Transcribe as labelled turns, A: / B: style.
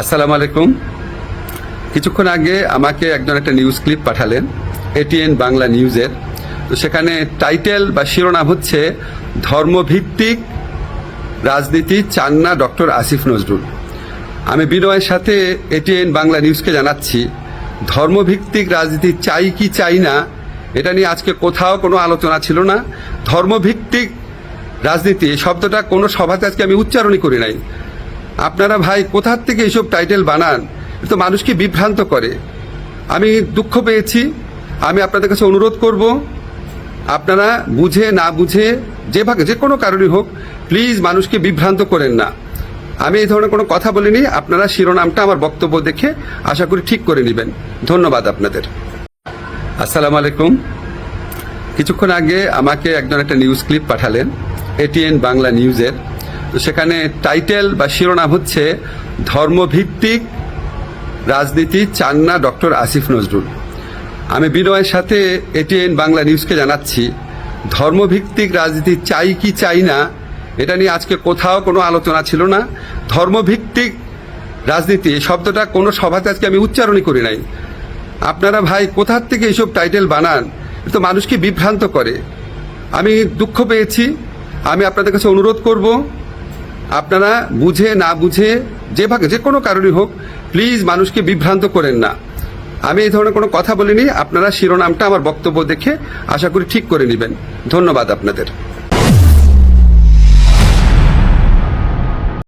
A: আসসালামু আলাইকুম। কিছুক্ষণ আগে আমাকে একজন একটা নিউজ ক্লিপ পাঠালেন এটিএন বাংলা নিউজের তো সেখানে টাইটেল বা শিরোনাম হচ্ছে, ধর্মভিত্তিক রাজনীতি চান না ডক্টর আসিফ নজরুল। আমি বিনয়ের সাথে এটিএন বাংলা নিউজকে জানাচ্ছি, ধর্মভিত্তিক রাজনীতি চাই কি চাই না? এটা নিয়ে আজকে কোথাও কোনো আলোচনা ছিল না। ধর্মভিত্তিক রাজনীতি শব্দটা কোনো সভাতে আজকে আমি উচ্চারণই করি নাই। আপনারা ভাই কোথার থেকে এইসব টাইটেল বানান? তো মানুষকে বিভ্রান্ত করে। আমি দুঃখ পেয়েছি। আমি আপনাদের কাছে অনুরোধ করব, আপনারা বুঝে না বুঝে, যে ভাগে, যে কোনো কারণই হোক প্লিজ মানুষকে বিভ্রান্ত করেন না। আমি এই ধরনের কোনো কথা বলিনি, আপনারা শিরোনামটা আমার বক্তব্য দেখে আশা করি ঠিক করে নেবেন। ধন্যবাদ আপনাদের। আসসালামু আলাইকুম। কিছুক্ষণ আগে আমাকে একজন একটা নিউজ ক্লিপ পাঠালেন এটিএন বাংলা নিউজের তো সেখানে টাইটেল বা শিরোনাম হচ্ছে ধর্মভিত্তিক রাজনীতি চান না ডক্টর আসিফ নজরুল। আমি বিনয়ের সাথে এটিএন বাংলা নিউজকে জানাচ্ছি, ধর্মভিত্তিক রাজনীতি চাই কি চাই না, এটা নিয়ে আজকে কোথাও কোনো আলোচনা ছিল না। ধর্মভিত্তিক রাজনীতি এই শব্দটা কোনো সভাতে আজকে আমি উচ্চারণই করি নাই। আপনারা ভাই কোথার থেকে এইসব টাইটেল বানান তো মানুষকে বিভ্রান্ত করে। আমি দুঃখ পেয়েছি, আমি আপনাদের কাছে অনুরোধ করব আপনারা বুঝে, না বুঝে যেভাবে যে কোনো কারণই হোক প্লিজ মানুষকে বিভ্রান্ত করেন না। আমি এই ধরনের কোনো কথা বলিনি, আপনারা শিরোনামটা আমার বক্তব্য দেখে আশা করি ঠিক করে নেবেন। ধন্যবাদ আপনাদের।